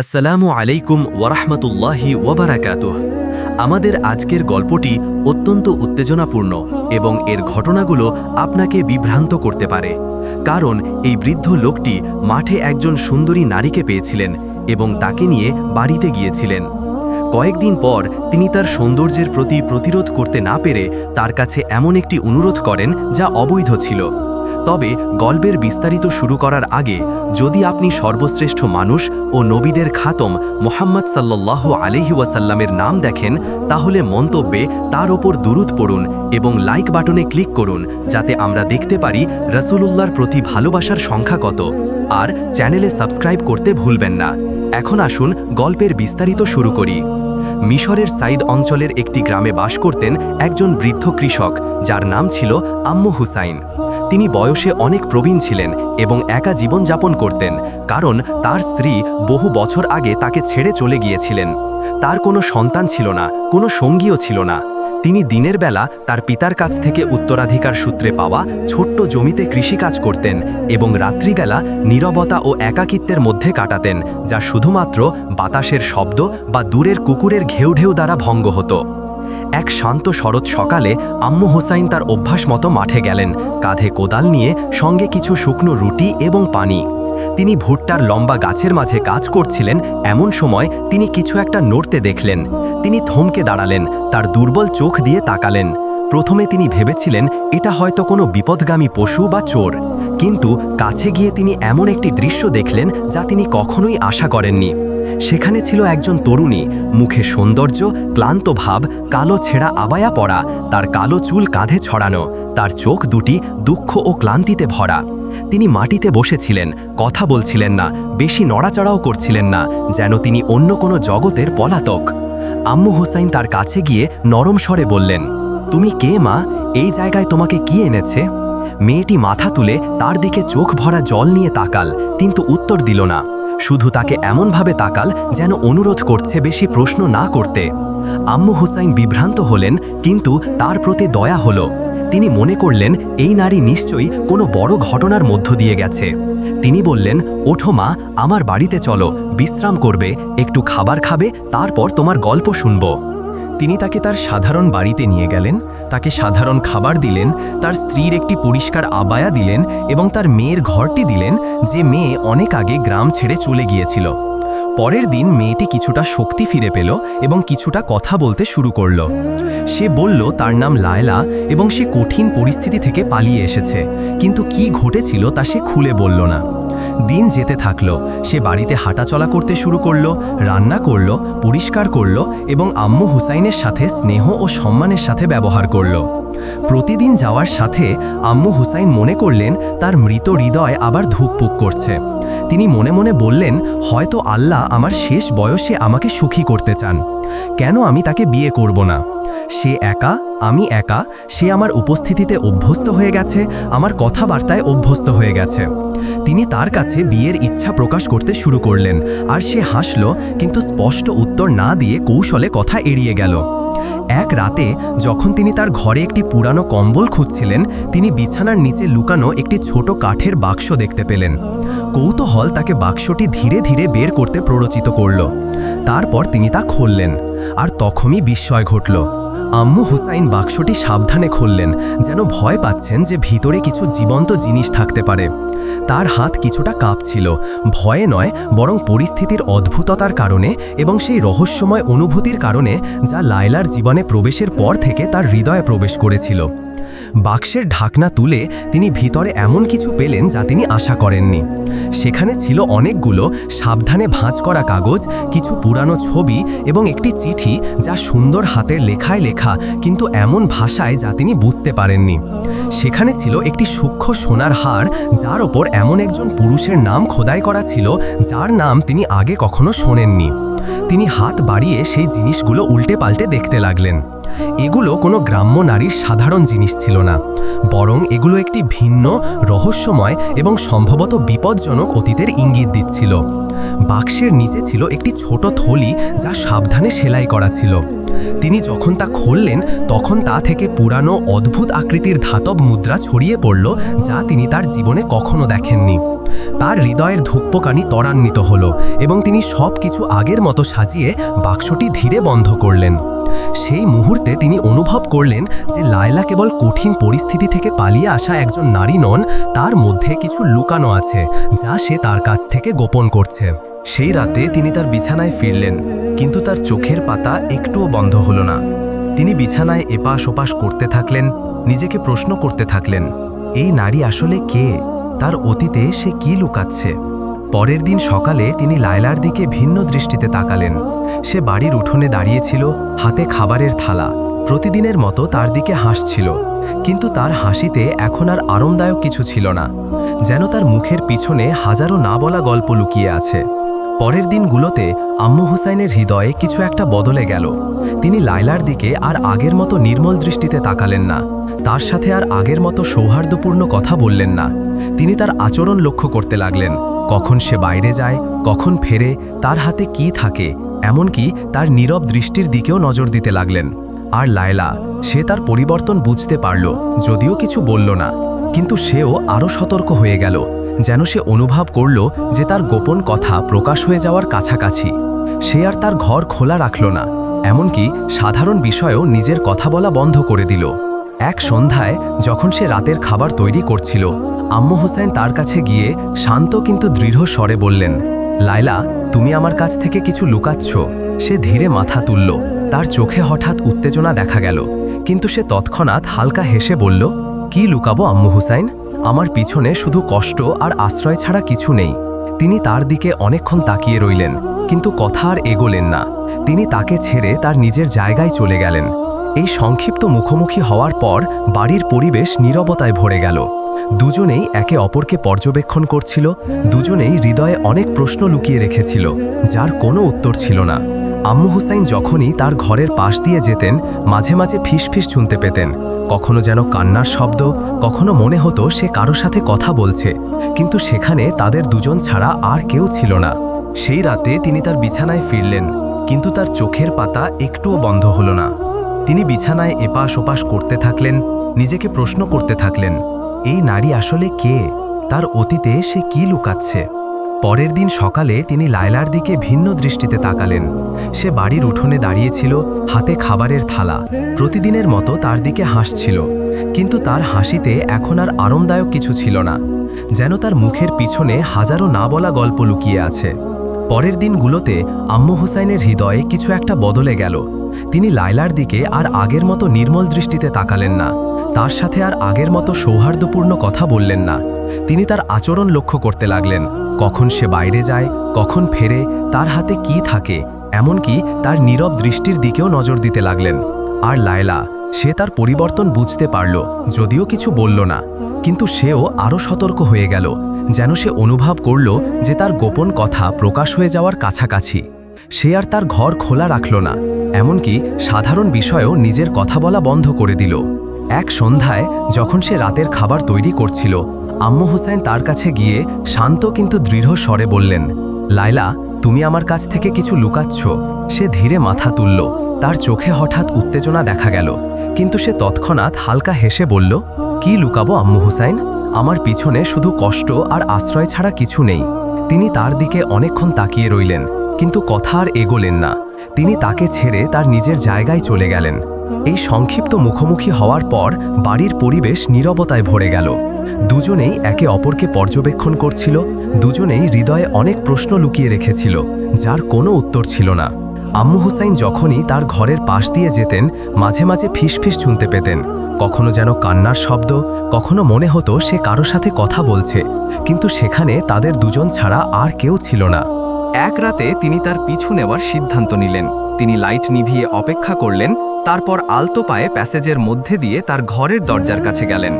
আসসালামু আলাইকুম ওয়ারাহমাতুল্লাহি ওয়াবারাকাতুহ। আমাদের আজকের গল্পটি অত্যন্ত উত্তেজনাপূর্ণ এবং এর ঘটনাগুলো আপনাকে বিভ্রান্ত করতে পারে, কারণ এই বৃদ্ধ লোকটি মাঠে একজন সুন্দরী নারীকে পেয়েছিলেন এবং তাকে নিয়ে বাড়িতে গিয়েছিলেন। কয়েকদিন পর তিনি তার সৌন্দর্যের প্রতি প্রতিরোধ করতে না পেরে তার কাছে এমন একটি অনুরোধ করেন যা অবৈধ ছিল। তবে গল্পের বিস্তারিত শুরু করার আগে, যদি আপনি সর্বশ্রেষ্ঠ মানুষ ও নবীদের খাতম মোহাম্মদ সাল্লাহ আলহি ওয়াসাল্লামের নাম দেখেন, তাহলে মন্তব্যে তার ওপর দুরুদ পড়ুন এবং লাইক বাটনে ক্লিক করুন, যাতে আমরা দেখতে পারি রসুলুল্লাহর প্রতি ভালোবাসার সংখ্যা কত। আর চ্যানেলে সাবস্ক্রাইব করতে ভুলবেন না। এখন আসুন গল্পের বিস্তারিত শুরু করি। মিশরের সাইদ অঞ্চলের একটি গ্রামে বাস করতেন একজন বৃদ্ধ কৃষক, যার নাম ছিল আম্মু হুসাইন। তিনি বয়সে অনেক প্রবীণ ছিলেন এবং একা জীবনযাপন করতেন, কারণ তার স্ত্রী বহু বছর আগে তাকে ছেড়ে চলে গিয়েছিলেন। তার কোনো সন্তান ছিল না, কোনো সঙ্গীও ছিল না। তিনি দিনের বেলা তার পিতার কাছ থেকে উত্তরাধিকার সূত্রে পাওয়া ছোট্ট জমিতে কৃষিকাজ করতেন এবং রাত্রিবেলা নীরবতা ও একাকিত্বের মধ্যে কাটাতেন, যা শুধুমাত্র বাতাসের শব্দ বা দূরের কুকুরের ঘেউ ঢেউ দ্বারা ভঙ্গ হতো। এক শান্ত শরৎ সকালে আম্মু হোসাইন তার অভ্যাস মতো মাঠে গেলেন, কাঁধে কোদাল নিয়ে সঙ্গে কিছু শুকনো রুটি এবং পানি। তিনি ভুট্টার লম্বা গাছের মাঝে কাজ করছিলেন, এমন সময় তিনি কিছু একটা নড়তে দেখলেন। তিনি থমকে দাঁড়ালেন, তার দুর্বল চোখ দিয়ে তাকালেন। প্রথমে তিনি ভেবেছিলেন, এটা হয়তো কোনো বিপদগামী পশু বা চোর। কিন্তু কাছে গিয়ে তিনি এমন একটি দৃশ্য দেখলেন, যা তিনি কখনোই আশা করেননি। সেখানে ছিল একজন তরুণী, মুখে সৌন্দর্য, ক্লান্ত ভাব, কালো ছেঁড়া আবায়া পড়া তার কালো চুল কাঁধে ছড়ানো, তার চোখ দুটি দুঃখ ও ক্লান্তিতে ভরা। তিনি মাটিতে বসেছিলেন, কথা বলছিলেন না, বেশি নড়াচড়াও করছিলেন না, যেন তিনি অন্য কোনো জগতের পলাতক। আম্মু হোসাইন তার কাছে গিয়ে নরম স্বরে বললেন, তুমি কে মা? এই জায়গায় তোমাকে কি এনেছে? মেয়েটি মাথা তুলে তার দিকে চোখ ভরা জল নিয়ে তাকাল, কিন্তু উত্তর দিল না। শুধু তাকে এমনভাবে তাকাল যেন অনুরোধ করছে বেশি প্রশ্ন না করতে। আম্মু হুসাইন বিভ্রান্ত হলেন, কিন্তু তার প্রতি দয়া হলো। তিনি মনে করলেন, এই নারী নিশ্চয়ই কোনো বড় ঘটনার মধ্য দিয়ে গেছে। তিনি বললেন, ওঠো মা, আমার বাড়িতে চলো, বিশ্রাম করবে, একটু খাবার খাবে, তারপর তোমার গল্প শুনব। তিনি তাকে তার সাধারণ বাড়িতে নিয়ে গেলেন, তাকে সাধারণ খাবার দিলেন, তার স্ত্রীর একটি পরিষ্কার আবায়া দিলেন এবং তার মেয়ের ঘরটি দিলেন, যে মেয়ে অনেক আগে গ্রাম ছেড়ে চলে গিয়েছিল। পরের দিন মেয়েটি কিছুটা শক্তি ফিরে পেল এবং কিছুটা কথা বলতে শুরু করল। সে বলল, তার নাম লায়লা এবং সে কঠিন পরিস্থিতি থেকে পালিয়ে এসেছে। কিন্তু কি ঘটেছিল তা সে খুলে বলল না। দিন যেতে থাকল। সে বাড়িতে হাঁটাচলা করতে শুরু করল, রান্না করল, পরিষ্কার করল এবং আম্মু হুসাইনের সাথে স্নেহ ও সম্মানের সাথে ব্যবহার করল। প্রতিদিন যাওয়ার সাথে আম্মু হুসাইন মনে করলেন, তার মৃত হৃদয় আবার ধুকপুক করছে। তিনি মনে মনে বললেন, হয়তো আল্লাহ আমার শেষ বয়সে আমাকে সুখী করতে চান। কেন আমি তাকে বিয়ে করব না? সে একা, আমি একা, সে আমার উপস্থিতিতে অভ্যস্ত হয়ে গেছে, আমার কথাবার্তায় অভ্যস্ত হয়ে গেছে। তিনি তার কাছে বিয়ের ইচ্ছা প্রকাশ করতে শুরু করলেন, আর সে হাসল, কিন্তু স্পষ্ট উত্তর না দিয়ে কৌশলে কথা এড়িয়ে গেল। এক রাতে, যখন তিনি তার ঘরে একটি পুরানো কম্বল খুঁজছিলেন, তিনি বিছানার নিচে লুকানো একটি ছোট কাঠের বাক্স দেখতে পেলেন। কৌতূহল তাকে বাক্সটি ধীরে ধীরে বের করতে প্ররোচিত করল। তারপর তিনি তা খুললেন, আর তখনই বিস্ময় ঘটল। আম্মু হুসাইন বাক্সটি সাবধানে খুললেন, যেন ভয় পাচ্ছেন যে ভিতরে কিছু জীবন্ত জিনিস থাকতে পারে। তার হাত কিছুটা কাঁপছিল, ভয়ে নয়, বরং পরিস্থিতির অদ্ভুততার কারণে এবং সেই রহস্যময় অনুভূতির কারণে যা লায়লার জীবনে প্রবেশের পর থেকে তার হৃদয়ে প্রবেশ করেছিল। বাক্সের ঢাকনা তুলে তিনি ভিতরে এমন কিছু পেলেন যা তিনি আশা করেননি। সেখানে ছিল অনেকগুলো সাবধানে ভাঁজ করা কাগজ, কিছু পুরানো ছবি এবং একটি চিঠি যা সুন্দর হাতের লেখায় লেখা, কিন্তু এমন ভাষায় যা তিনি বুঝতে পারেননি। সেখানে ছিল একটি সূক্ষ্ম সোনার হার, যার ওপর এমন একজন পুরুষের নাম খোদাই করা ছিল, যার নাম তিনি আগে কখনো শোনেননি। তিনি হাত বাড়িয়ে সেই জিনিসগুলো উল্টে পাল্টে দেখতে লাগলেন। এগুলো কোনো গ্রাম্য নারীর সাধারণ জিনিস ছিল না। বরং এগুলো একটি ভিন্ন, রহস্যময় এবং সম্ভবত বিপজ্জনক অতীতের ইঙ্গিত দিচ্ছিল। বাক্সের নিচে ছিল একটি ছোট থলি যা সাবধানে সেলাই করা ছিল। তিনি যখন তা খুললেন, তখন তা থেকে পুরানো অদ্ভুত আকৃতির ধাতব মুদ্রা ছড়িয়ে পড়ল, যা তিনি তার জীবনে কখনো দেখেননি। তার হৃদয়ের ধূপকানি ত্বরান্বিত হলো এবং তিনি সব কিছু আগের মতো সাজিয়ে বাক্সটি ধীরে বন্ধ করলেন। সেই মুহূর্তে তিনি অনুভব করলেন যে লায়লা কেবল কঠিন পরিস্থিতি থেকে পালিয়ে আসা একজন নারী নন, তার মধ্যে কিছু লুকানো আছে, যা সে তার কাছ থেকে গোপন করছে। সেই রাতে তিনি তার বিছানায় ফিরলেন, কিন্তু তার চোখের পাতা একটুও বন্ধ হল না। তিনি বিছানায় এপাশ ওপাশ করতে থাকলেন, নিজেকে প্রশ্ন করতে থাকলেন, এই নারী আসলে কে? তার অতীতে সে কি লুকাচ্ছে? পরের দিন সকালে তিনি লায়লার দিকে ভিন্ন দৃষ্টিতে তাকালেন। সে বাড়ির উঠোনে দাঁড়িয়েছিল, হাতে খাবারের থালা। প্রতিদিনের মতো তার দিকে হাসছিল, কিন্তু তার হাসিতে এখন আর আরামদায়ক কিছু ছিল না, যেন তার মুখের পিছনে হাজারো না বলা গল্প লুকিয়ে আছে। পরের দিনগুলোতে আম্মু হুসাইনের হৃদয়ে কিছু একটা বদলে গেল। তিনি লায়লার দিকে আর আগের মতো নির্মল দৃষ্টিতে তাকালেন না। তার সাথে আর আগের মতো সৌহার্দ্যপূর্ণ কথা বললেন না। তিনি তার আচরণ লক্ষ্য করতে লাগলেন। কখন সে বাইরে যায়, কখন ফেরে, তার হাতে কি থাকে, এমনকি তার নীরব দৃষ্টির দিকেও নজর দিতে লাগলেন। আর লায়লা, সে তার পরিবর্তন বুঝতে পারল, যদিও কিছু বলল না। কিন্তু সেও আরও সতর্ক হয়ে গেল, যেন সে অনুভব করল যে তার গোপন কথা প্রকাশ হয়ে যাওয়ার কাছাকাছি। সে আর তার ঘর খোলা রাখল না, এমনকি সাধারণ বিষয়েও নিজের কথা বলা বন্ধ করে দিল। এক সন্ধ্যায় যখন সে রাতের খাবার তৈরি করছিল, আম্মু হোসেন তার কাছে গিয়ে শান্ত কিন্তু দৃঢ় স্বরে বললেন, লায়লা, তুমি আমার কাছ থেকে কিছু লুকাচ্ছ। সে ধীরে মাথা তুলল, তার চোখে হঠাৎ উত্তেজনা দেখা গেল, কিন্তু সে তৎক্ষণাৎ হালকা হেসে বলল কি লুকাবো, আম্মু হুসাইন? আমার পিছনে শুধু কষ্ট আর আশ্রয় ছাড়া কিছু নেই। তিনি তার দিকে অনেকক্ষণ তাকিয়ে রইলেন, কিন্তু কথা আর এগোলেন না। তিনি তাকে ছেড়ে তার নিজের জায়গায় চলে গেলেন। এই সংক্ষিপ্ত মুখোমুখি হওয়ার পর বাড়ির পরিবেশ নীরবতায় ভরে গেল। দুজনেই একে অপরকে পর্যবেক্ষণ করছিল, দুজনেই হৃদয়ে অনেক প্রশ্ন লুকিয়ে রেখেছিল, যার কোনো উত্তর ছিল না। আম্মু হুসাইন যখনই তার ঘরের পাশ দিয়ে যেতেন, মাঝে মাঝে ফিসফিস শুনতে পেতেন। কখনো যেন কান্নার শব্দ, কখনো মনে হতো সে কারও সাথে কথা বলছে, কিন্তু সেখানে তাদের দুজন ছাড়া আর কেউ ছিল না। সেই রাতে তিনি তার বিছানায় ফিরলেন, কিন্তু তার চোখের পাতা একটুও বন্ধ হলো না। তিনি বিছানায় এপাশ ওপাশ করতে থাকলেন, নিজেকে প্রশ্ন করতে থাকলেন, এই নারী আসলে কে? তার অতীতে সে কি লুকাচ্ছে? পরের দিন সকালে তিনি লায়লার দিকে ভিন্ন দৃষ্টিতে তাকালেন। সে বাড়ির উঠোনে দাঁড়িয়েছিল, হাতে খাবারের থালা। প্রতিদিনের মতো তার দিকে হাসছিল। কিন্তু তার হাসিতে এখন আর আরামদায়ক কিছু ছিল না। যেন তার মুখের পিছনে হাজারো না বলা গল্প লুকিয়ে আছে। পরের দিনগুলোতে আম্মু হুসাইনের হৃদয়ে কিছু একটা বদলে গেল। তিনি লায়লার দিকে আর আগের মতো নির্মল দৃষ্টিতে তাকালেন না। তার সাথে আর আগের মতো সৌহার্দ্যপূর্ণ কথা বললেন না। তিনি তার আচরণ লক্ষ্য করতে লাগলেন। কখন সে বাইরে যায়, কখন ফেরে, তার হাতে কি থাকে, এমনকি তার নীরব দৃষ্টির দিকেও নজর দিতে লাগলেন। আর লায়লা, সে তার পরিবর্তন বুঝতে পারল, যদিও কিছু বলল না। কিন্তু সেও আরও সতর্ক হয়ে গেল, যেন সে অনুভব করল যে তার গোপন কথা প্রকাশ হয়ে যাওয়ার কাছাকাছি। সে আর তার ঘর খোলা রাখল না, এমনকি সাধারণ বিষয়েও নিজের কথা বলা বন্ধ করে দিল। এক সন্ধ্যায়, যখন সে রাতের খাবার তৈরি করছিল আম্মু হুসাইন তার কাছে গিয়ে শান্ত কিন্তু দৃঢ় স্বরে বললেন, লায়লা, তুমি আমার কাছ থেকে কিছু লুকাচ্ছ। সে ধীরে মাথা তুলল। তার চোখে হঠাৎ উত্তেজনা দেখা গেল। কিন্তু সে তৎক্ষণাৎ হালকা হেসে বলল, কি লুকাবো আম্মু হুসাইন? আমার পিছনে শুধু কষ্ট আর আশ্রয় ছাড়া কিছু নেই। তিনি তার দিকে অনেকক্ষণ তাকিয়ে রইলেন, কিন্তু কথা আর এগোলেন না। তিনি তাকে ছেড়ে তার নিজের জায়গায় চলে গেলেন। এই সংক্ষিপ্ত মুখোমুখি হওয়ার পর বাড়ির পরিবেশ নীরবতায় ভরে গেল। দুজনেই একে অপরকে পর্যবেক্ষণ করছিল, দুজনেই হৃদয়ে অনেক প্রশ্ন লুকিয়ে রেখেছিল, যার কোনো উত্তর ছিল না। আম্মু হুসাইন যখনই তার ঘরের পাশ দিয়ে যেতেন, মাঝে মাঝে ফিসফিস শুনতে পেতেন। কখনো যেন কান্নার শব্দ, কখনো মনে হতো সে কারও সাথে কথা বলছে, কিন্তু সেখানে তাদের দুজন ছাড়া আর কেউ ছিল না। এক রাতে তিনি তার পিছু নেওয়ার সিদ্ধান্ত নিলেন। তিনি লাইট নিভিয়ে অপেক্ষা করলেন তারপর আলতো পায়ে প্যাসেজের মধ্যে দিয়ে তার ঘরের দরজার কাছে গেলেন।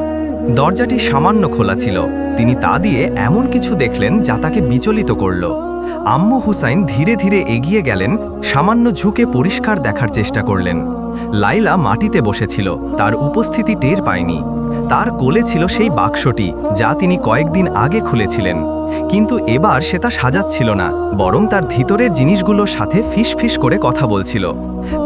দরজাটি সামান্য খোলা ছিল। তিনি তা দিয়ে এমন কিছু দেখলেন যা তাকে বিচলিত করল। আম্মু হুসাইন ধীরে ধীরে এগিয়ে গেলেন, সামান্য ঝুঁকে পরিষ্কার দেখার চেষ্টা করলেন। লাইলা মাটিতে বসেছিল, তার উপস্থিতি টের পায়নি। তার কোলে ছিল সেই বাক্সটি, যা তিনি কয়েকদিন আগে খুলেছিলেন। কিন্তু এবার সে তা সাজাচ্ছিল না, বরং তার ভিতরের জিনিসগুলোর সাথে ফিস করে কথা বলছিল।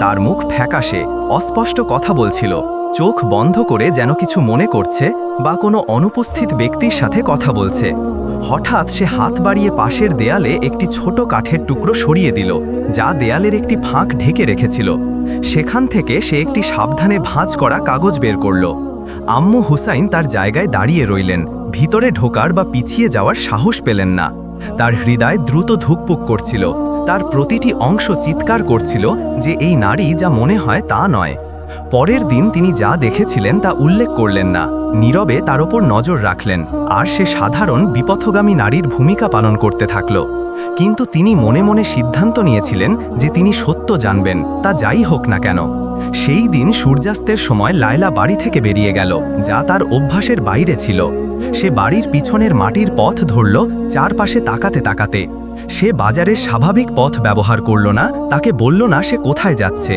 তার মুখ ফ্যাকাশে, অস্পষ্ট কথা বলছিল, চোখ বন্ধ করে যেন কিছু মনে করছে বা কোনো অনুপস্থিত ব্যক্তির সাথে কথা বলছে। হঠাৎ সে হাত বাড়িয়ে পাশের দেয়ালে একটি ছোট কাঠের টুকরো সরিয়ে দিল, যা দেয়ালের একটি ফাঁক ঢেকে রেখেছিল। সেখান থেকে সে একটি সাবধানে ভাঁজ করা কাগজ বের করল। আম্মু হুসাইন তার জায়গায় দাঁড়িয়ে রইলেন। ভিতরে ঢোকার বা পিছিয়ে যাওয়ার সাহস পেলেন না। তার হৃদয় দ্রুত ধুকপুক করছিল। তার প্রতিটি অংশ চিৎকার করছিল যে এই নারী যা মনে হয় তা নয়। পরের দিন তিনি যা দেখেছিলেন তা উল্লেখ করলেন না। নীরবে তার ওপর নজর রাখলেন। আর সে সাধারণ, বিপথগামী নারীর ভূমিকা পালন করতে থাকল। কিন্তু তিনি মনে মনে সিদ্ধান্ত নিয়েছিলেন যে তিনি সত্য জানবেন, তা যাই হোক না কেন। সেই দিন সূর্যাস্তের সময় লায়লা বাড়ি থেকে বেরিয়ে গেল, যা তার অভ্যাসের বাইরে ছিল। সে বাড়ির পিছনের মাটির পথ ধরল চারপাশে তাকাতে তাকাতে। সে বাজারের স্বাভাবিক পথ ব্যবহার করল না, তাকে বলল না সে কোথায় যাচ্ছে।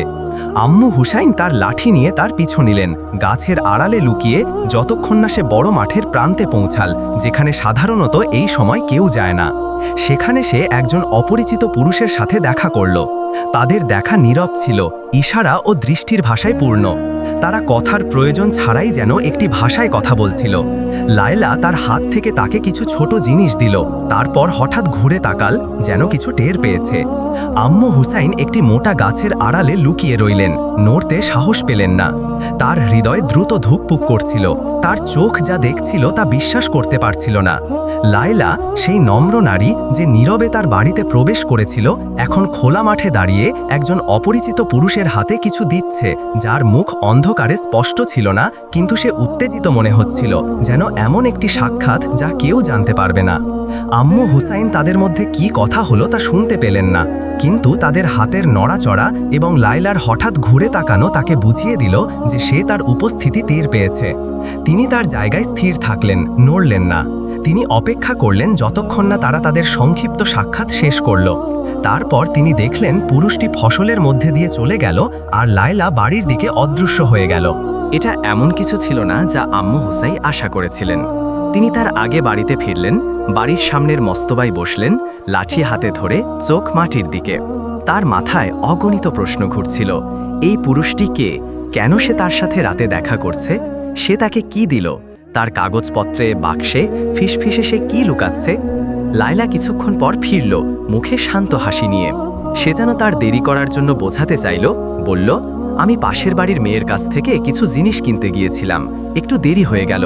আম্মু হুসাইন তার লাঠি নিয়ে তার পিছু নিলেন, গাছের আড়ালে লুকিয়ে যতক্ষণ না সে বড় মাঠের প্রান্তে পৌঁছাল, যেখানে সাধারণত এই সময় কেউ যায় না। সেখানে সে একজন অপরিচিত পুরুষের সাথে দেখা করল। তাদের দেখা নীরব ছিল, ইশারা ও দৃষ্টির ভাষায় পূর্ণ। তারা কথার প্রয়োজন ছাড়াই যেন একটি ভাষায় কথা বলছিল। লায়লা তার হাত থেকে তাকে কিছু ছোট জিনিস দিল। তারপর হঠাৎ ঘুরে তাকাল, যেন কিছু টের পেয়েছে। আম্মু হুসাইন একটি মোটা গাছের আড়ালে লুকিয়ে রইলেন, নড়তে সাহস পেলেন না। তার হৃদয় দ্রুত ধুকপুক করছিল। তার চোখ যা দেখছিল তা বিশ্বাস করতে পারছিল না। লায়লা, সেই নম্র নারী যে নীরবে তার বাড়িতে প্রবেশ করেছিল, এখন খোলা মাঠে দাঁড়িয়ে একজন অপরিচিত পুরুষের হাতে কিছু দিচ্ছে, যার মুখ অন্ধকারে স্পষ্ট ছিল না, কিন্তু সে উত্তেজিত মনে হচ্ছিল, যেন এমন একটি সাক্ষাৎ যা কেউ জানতে পারবে না। আম্মু হুসাইন তাদের মধ্যে কি কথা হলো তা শুনতে পেলেন না, কিন্তু তাদের হাতের নড়াচড়া এবং লাইলার হঠাৎ ঘুরে তাকানো তাকে বুঝিয়ে দিল যে সে তার উপস্থিতি টের পেয়েছে। তিনি তার জায়গায় স্থির থাকলেন, নড়লেন না। তিনি অপেক্ষা করলেন যতক্ষণ না তারা তাদের সংক্ষিপ্ত সাক্ষাৎ শেষ করল। তারপর তিনি দেখলেন পুরুষটি ফসলের মধ্যে দিয়ে চলে গেল আর লায়লা বাড়ির দিকে অদৃশ্য হয়ে গেল। এটা এমন কিছু ছিল না যা আম্মু হুসাই আশা করেছিলেন। তিনি তার আগে বাড়িতে ফিরলেন, বাড়ির সামনের মস্তবায় বসলেন, লাঠি হাতে ধরে চোখ মাটির দিকে। তার মাথায় অগণিত প্রশ্ন ঘুরছিল, এই পুরুষটি কে? কেন সে তার সাথে রাতে দেখা করছে? সে তাকে কি দিল? তার কাগজপত্রে, বাক্সে, ফিসফিসে সে কি লুকাচ্ছে? লায়লা কিছুক্ষণ পর ফিরল, মুখে শান্ত হাসি নিয়ে। সে যেন তার দেরি করার জন্য বোঝাতে চাইল, বলল, আমি পাশের বাড়ির মেয়ের কাছ থেকে কিছু জিনিস কিনতে গিয়েছিলাম, একটু দেরি হয়ে গেল।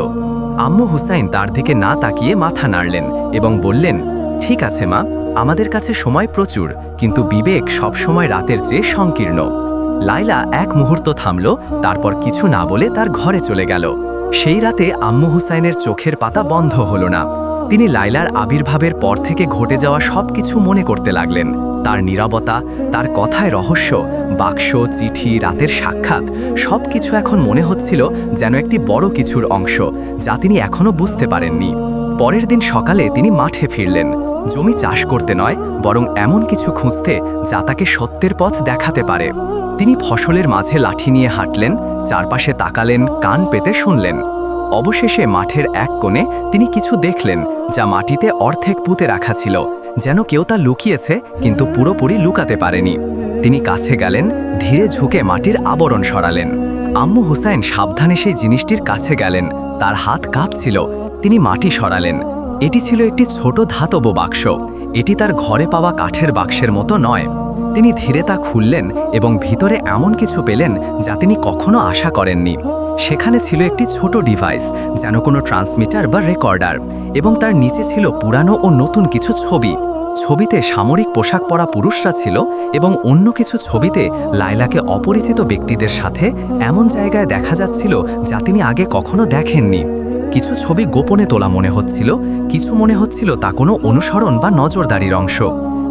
আম্মু হুসাইন তার দিকে না তাকিয়ে মাথা নাড়লেন এবং বললেন, ঠিক আছে মা, আমাদের কাছে সময় প্রচুর, কিন্তু বিবেক সব সময় রাতের চেয়ে সংকীর্ণ। লাইলা এক মুহূর্ত থামল, তারপর কিছু না বলে তার ঘরে চলে গেল। সেই রাতে আম্মু হুসাইনের চোখের পাতা বন্ধ হলো না। তিনি লাইলার আবির্ভাবের পর থেকে ঘটে যাওয়া সব কিছু মনে করতে লাগলেন। তার নীরবতা, তার কথায় রহস্য, বাক্স, চিঠি, রাতের সাক্ষাৎ সব কিছু এখন মনে হচ্ছিল যেন একটি বড় কিছুর অংশ, যা তিনি এখনও বুঝতে পারেননি। পরের দিন সকালে তিনি মাঠে ফিরলেন। জমি চাষ করতে নয় বরং এমন কিছু খুঁজতে যা তাকে সত্যের পথ দেখাতে পারে। তিনি ফসলের মাঝে লাঠি নিয়ে হাঁটলেন, চারপাশে তাকালেন, কান পেতে শুনলেন। অবশেষে মাঠের এক কোণে তিনি কিছু দেখলেন যা মাটিতে অর্ধেক পুঁতে রাখা ছিল, যেন কেউ তা লুকিয়েছে কিন্তু পুরোপুরি লুকাতে পারেনি। তিনি কাছে গেলেন, ধীরে ঝুঁকে মাটির আবরণ সরালেন। আম্মু হুসাইন সাবধানে সেই জিনিসটির কাছে গেলেন, তার হাত কাঁপছিল, তিনি মাটি সরালেন। এটি ছিল একটি ছোট ধাতব বাক্স। এটি তার ঘরে পাওয়া কাঠের বাক্সের মতো নয়। তিনি ধীরে তা খুললেন এবং ভিতরে এমন কিছু পেলেন যা তিনি কখনো আশা করেননি। সেখানে ছিল একটি ছোট ডিভাইস, যেন কোনো ট্রান্সমিটার বা রেকর্ডার, এবং তার নিচে ছিল পুরানো ও নতুন কিছু ছবি। ছবিতে সামরিক পোশাক পরা পুরুষরা ছিল এবং অন্য কিছু ছবিতে লাইলাকে অপরিচিত ব্যক্তিদের সাথে এমন জায়গায় দেখা যাচ্ছিল যা তিনি আগে কখনো দেখেননি। কিছু ছবি গোপনে তোলা মনে হচ্ছিল, কিছু মনে হচ্ছিল তা কোনো অনুসরণ বা নজরদারির অংশ।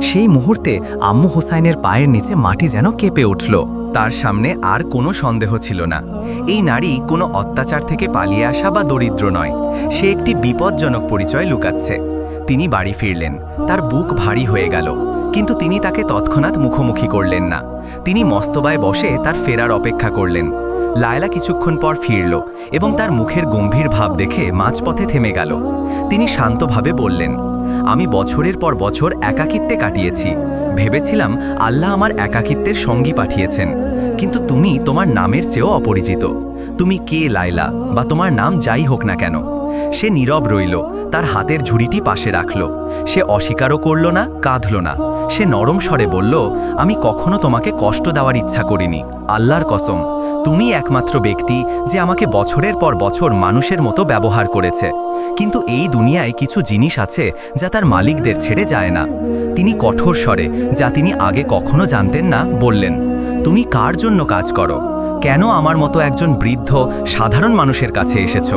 সেই মুহূর্তে আম্মু হুসাইনের পায়ের নিচে মাটি যেন কেঁপে উঠল। তার সামনে আর কোনো সন্দেহ ছিল না। এই নারী কোনো অত্যাচার থেকে পালিয়ে আসা বা দরিদ্র নয়। সে একটি বিপজ্জনক পরিচয় লুকাচ্ছে। তিনি বাড়ি ফিরলেন। তার বুক ভারী হয়ে গেল। কিন্তু তিনি তাকে তৎক্ষণাৎ মুখোমুখি করলেন না। তিনি মস্তবায় বসে তার ফেরার অপেক্ষা করলেন। লায়লা কিছুক্ষণ পর ফিরল এবং তার মুখের গম্ভীর ভাব দেখে মাঝপথে থেমে গেল। তিনি শান্তভাবে বললেন, আমি বছরের পর বছর একাকিত্বে কাটিয়েছি। ভেবেছিলাম আল্লাহ আমার একাকিত্বের সঙ্গী পাঠিয়েছেন। কিন্তু তুমি তোমার নামের চেয়েও অপরিচিত। তুমি কে, লায়লা? বা তোমার নাম যাই হোক না কেন? সে নীরব রইল, তার হাতের ঝুড়িটি পাশে রাখল। সে অস্বীকারও করল না, কাঁদল না। সে নরম স্বরে বলল, আমি কখনো তোমাকে কষ্ট দেওয়ার ইচ্ছা করিনি। আল্লাহর কসম, তুমি একমাত্র ব্যক্তি যে আমাকে বছরের পর বছর মানুষের মতো ব্যবহার করেছে। কিন্তু এই দুনিয়ায় কিছু জিনিস আছে যা তার মালিকদের ছেড়ে যায় না। তিনি কঠোর স্বরে, যা তিনি আগে কখনো জানতেন না, বললেন, তুমি কার জন্য কাজ করো? কেন আমার মতো একজন বৃদ্ধ সাধারণ মানুষের কাছে এসেছ?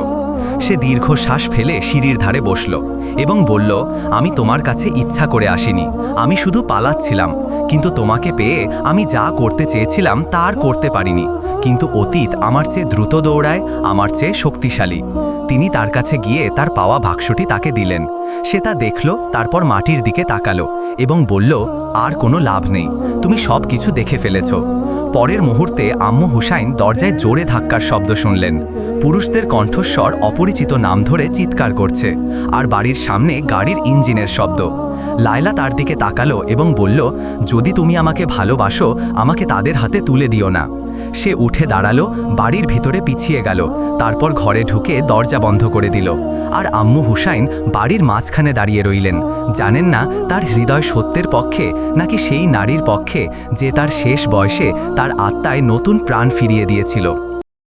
সে দীর্ঘ শ্বাস ফেলে সিঁড়ির ধারে বসল এবং বলল, আমি তোমার কাছে ইচ্ছা করে আসিনি। আমি শুধু পালাচ্ছিলাম। কিন্তু তোমাকে পেয়ে আমি যা করতে চেয়েছিলাম তার করতে পারিনি। কিন্তু অতীত আমার চেয়ে দ্রুত দৌড়ায়, আমার চেয়ে শক্তিশালী। তিনি তার কাছে গিয়ে তার পাওয়া বাক্সটি তাকে দিলেন। সে তা দেখল, তারপর মাটির দিকে তাকালো এবং বলল, আর কোনো লাভ নেই। তুমি সব কিছু দেখে ফেলেছ। পরের মুহূর্তে আম্মু হুসাইন দরজায় জোরে ধাক্কার শব্দ শুনলেন। পুরুষদের কণ্ঠস্বর অপরিচিত নাম ধরে চিৎকার করছে, আর বাড়ির সামনে গাড়ির ইঞ্জিনের শব্দ। লায়লা তার দিকে তাকালো এবং বলল, যদি তুমি আমাকে ভালোবাসো, আমাকে তাদের হাতে তুলে দিও না। সে উঠে দাঁড়াল, বাড়ির ভিতরে পিছিয়ে গেল, তারপর ঘরে ঢুকে দরজা বন্ধ করে দিল। আর আম্মু হুসাইন বাড়ির মাঝখানে দাঁড়িয়ে রইলেন। জানেন না তার হৃদয় সত্যের পক্ষে, নাকি সেই নারীর পক্ষে, যে তার শেষ বয়সে তার আত্মায় নতুন প্রাণ ফিরিয়ে দিয়েছিল।